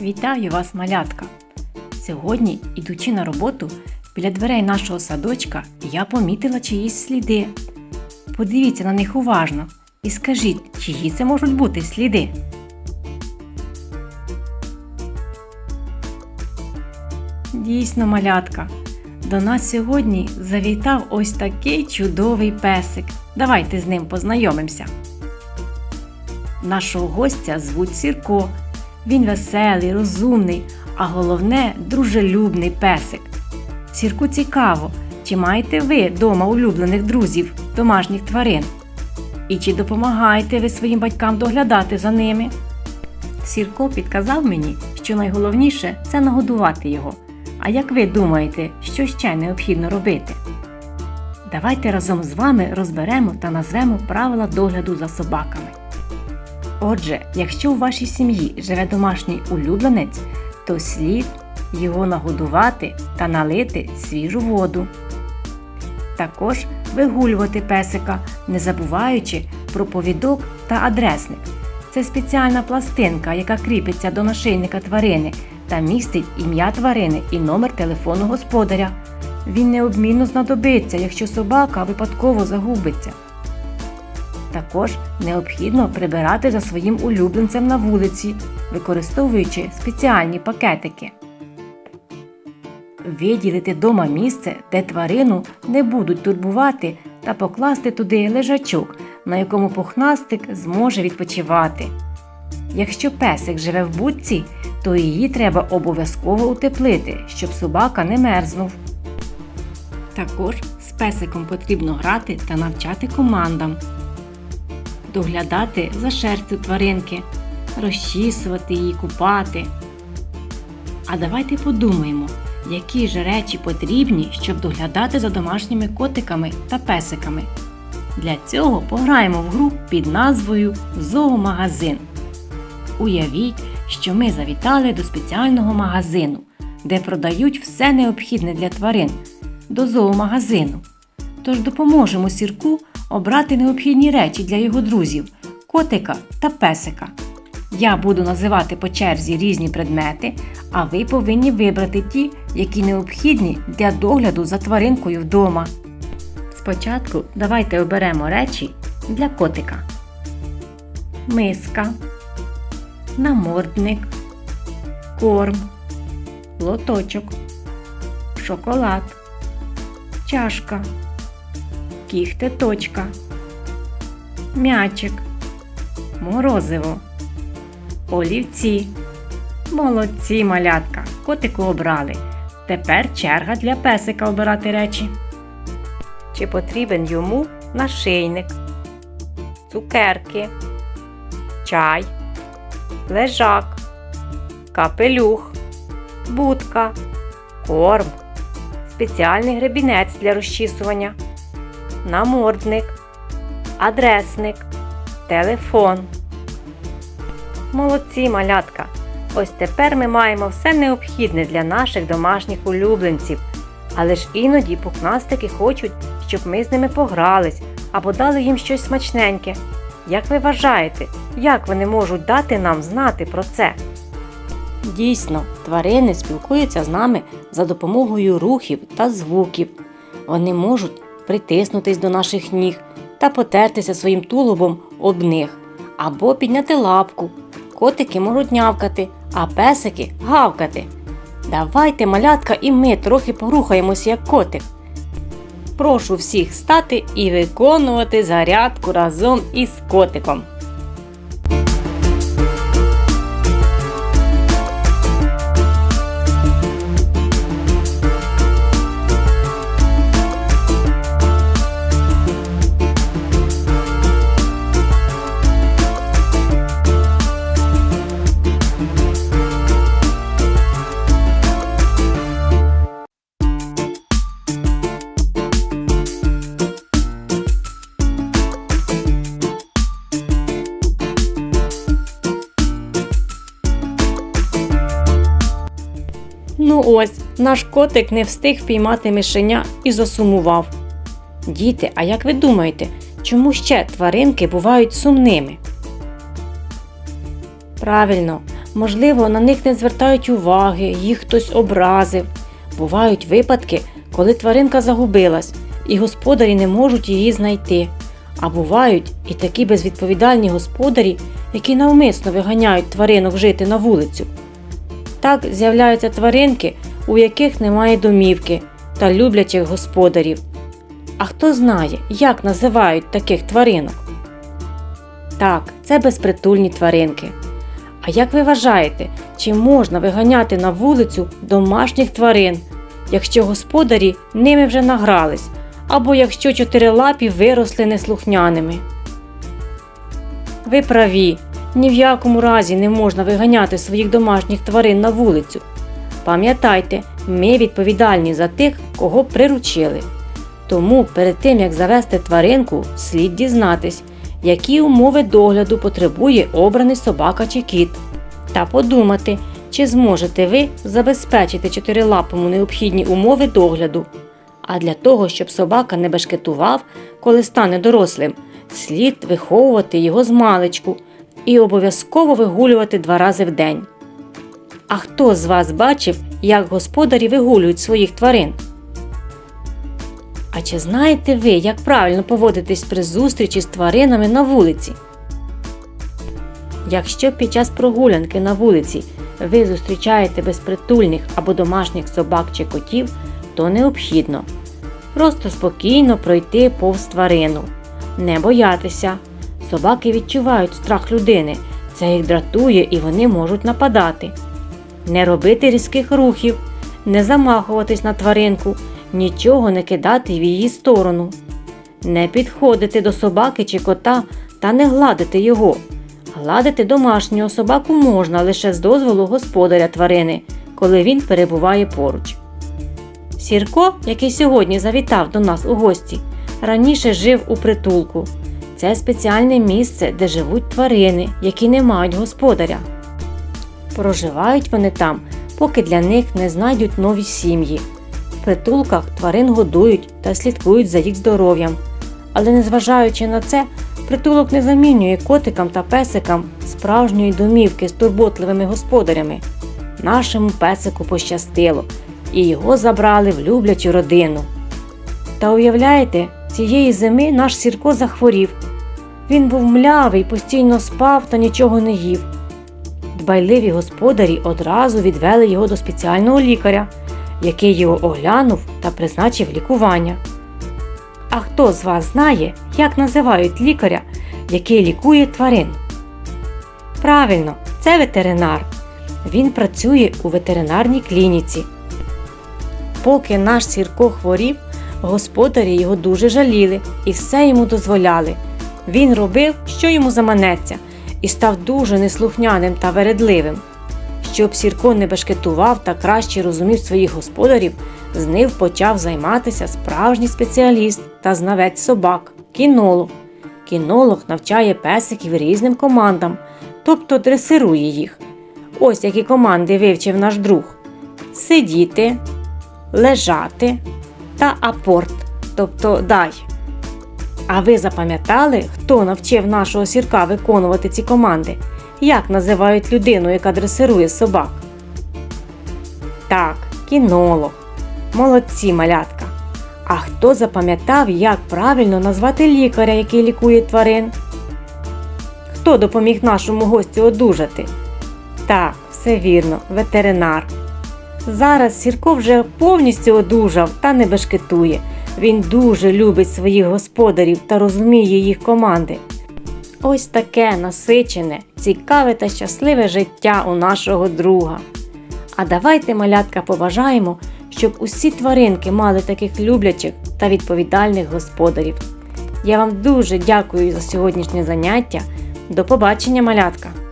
Вітаю вас, малятка! Сьогодні, ідучи на роботу, біля дверей нашого садочка я помітила чиїсь сліди. Подивіться на них уважно і скажіть, чиї це можуть бути сліди. Дійсно, малятка. До нас сьогодні завітав ось такий чудовий песик. Давайте з ним познайомимося. Нашого гостя звуть Сірко. Він веселий, розумний, а головне дружелюбний песик. Сірку цікаво, чи маєте ви дома улюблених друзів, домашніх тварин? І чи допомагаєте ви своїм батькам доглядати за ними? Сірко підказав мені, що найголовніше це нагодувати його. А як ви думаєте, що ще необхідно робити? Давайте разом з вами розберемо та назвемо правила догляду за собаками. Отже, якщо у вашій сім'ї живе домашній улюбленець, то слід його нагодувати та налити свіжу воду. Також вигулювати песика, не забуваючи про повідок та адресник. Це спеціальна пластинка, яка кріпиться до нашийника тварини та містить ім'я тварини і номер телефону господаря. Він необмінно знадобиться, якщо собака випадково загубиться. Також необхідно прибирати за своїм улюбленцем на вулиці, використовуючи спеціальні пакетики. Виділити дома місце, де тварину не будуть турбувати, та покласти туди лежачок, на якому пухнастик зможе відпочивати. Якщо песик живе в будці, то її треба обов'язково утеплити, щоб собака не мерзнув. Також з песиком потрібно грати та навчати командам доглядати за шерстю тваринки, розчісувати її, купати. А давайте подумаємо, які ж речі потрібні, щоб доглядати за домашніми котиками та песиками. Для цього пограємо в гру під назвою Зоомагазин. Уявіть, що ми завітали до спеціального магазину, де продають все необхідне для тварин до зоомагазину. Тож допоможемо сірку обрати необхідні речі для його друзів котика та песика. Я буду називати по черзі різні предмети, а ви повинні вибрати ті, які необхідні для догляду за тваринкою вдома. Спочатку давайте оберемо речі для котика: миска, намордник, корм, лоточок, шоколад, чашка кіхтеточка, м'ячик, морозиво, олівці. Молодці малятка, котику обрали. Тепер черга для песика обирати речі. Чи потрібен йому нашийник, цукерки, чай, лежак, капелюх, будка, корм, спеціальний гребінець для розчісування намордник, адресник, телефон. Молодці малятка! Ось тепер ми маємо все необхідне для наших домашніх улюбленців. Але ж іноді пухнастики хочуть, щоб ми з ними погрались або дали їм щось смачненьке. Як ви вважаєте, як вони можуть дати нам знати про це? Дійсно, тварини спілкуються з нами за допомогою рухів та звуків. Вони можуть притиснутись до наших ніг та потертися своїм тулубом об них, або підняти лапку. Котики можуть нявкати, а песики гавкати. Давайте, малятка, і ми трохи порухаємося як котик. Прошу всіх стати і виконувати зарядку разом із котиком. Ну ось, наш котик не встиг впіймати мишеня і засумував. Діти, а як ви думаєте, чому ще тваринки бувають сумними? Правильно, Можливо, на них не звертають уваги, їх хтось образив. Бувають випадки, коли тваринка загубилась, і господарі не можуть її знайти. А бувають і такі безвідповідальні господарі, які навмисно виганяють тваринок жити на вулицю. Так з'являються тваринки, у яких немає домівки та люблячих господарів. А хто знає, як називають таких тваринок? Так, це безпритульні тваринки. А як ви вважаєте, чи можна виганяти на вулицю домашніх тварин, якщо господарі ними вже награлись, або якщо чотирилапі виросли неслухняними? Ви праві, ні в якому разі не можна виганяти своїх домашніх тварин на вулицю. Пам'ятайте, ми відповідальні за тих, кого приручили. Тому перед тим як завести тваринку, слід дізнатись, які умови догляду потребує обраний собака чи кіт, та подумати, чи зможете ви забезпечити чотирилапому необхідні умови догляду. А для того, щоб собака не бешкетував, коли стане дорослим, слід виховувати його з маличку і обов'язково вигулювати два рази в день. А хто з вас бачив, як господарі вигулюють своїх тварин? А чи знаєте ви, як правильно поводитись при зустрічі з тваринами на вулиці? Якщо під час прогулянки на вулиці ви зустрічаєте безпритульних або домашніх собак чи котів, то необхідно просто спокійно пройти повз тварину, не боятися. Собаки відчувають страх людини, це їх дратує і вони можуть нападати. Не робити різких рухів, не замахуватись на тваринку, нічого не кидати в її сторону, не підходити до собаки чи кота та не гладити його. Гладити домашнього собаку можна лише з дозволу господаря тварини, коли він перебуває поруч. Сірко, який сьогодні завітав до нас у гості, раніше жив у притулку. Це спеціальне місце, де живуть тварини, які не мають господаря. Проживають вони там, поки для них не знайдуть нові сім'ї. В притулках тварин годують та слідкують за їх здоров'ям. Але незважаючи на це, притулок не замінює котикам та песикам справжньої домівки з турботливими господарями. Нашому песику пощастило, і його забрали в люблячу родину. Та уявляєте, цієї зими наш Сірко захворів. Він був млявий, постійно спав та нічого не їв. Дбайливі господарі одразу відвели його до спеціального лікаря, який його оглянув та призначив лікування. А хто з вас знає, як називають лікаря, який лікує тварин? Правильно, це ветеринар. Він працює у ветеринарній клініці. Поки наш Сірко хворів, господарі його дуже жаліли і все йому дозволяли. Він робив, що йому заманеться, і став дуже неслухняним та вередливим. Щоб Сірко не бешкетував та краще розумів своїх господарів, з ним почав займатися справжній спеціаліст та знавець собак кінолог. Кінолог навчає песиків різним командам, тобто дресирує їх. Ось які команди вивчив наш друг: сидіти, лежати та апорт, тобто дай. А ви запам'ятали, хто навчив нашого сірка виконувати ці команди? Як називають людину, яка дресирує собак? Так, кінолог. Молодці малятка. А хто запам'ятав, як правильно назвати лікаря, який лікує тварин? Хто допоміг нашому гостю одужати? Так, все вірно, ветеринар. Зараз Сірко вже повністю одужав та не бешкетує. Він дуже любить своїх господарів та розуміє їх команди. Ось таке насичене, цікаве та щасливе життя у нашого друга. А давайте, малятка, побажаємо, щоб усі тваринки мали таких люблячих та відповідальних господарів. Я вам дуже дякую за сьогоднішнє заняття. До побачення, малятка!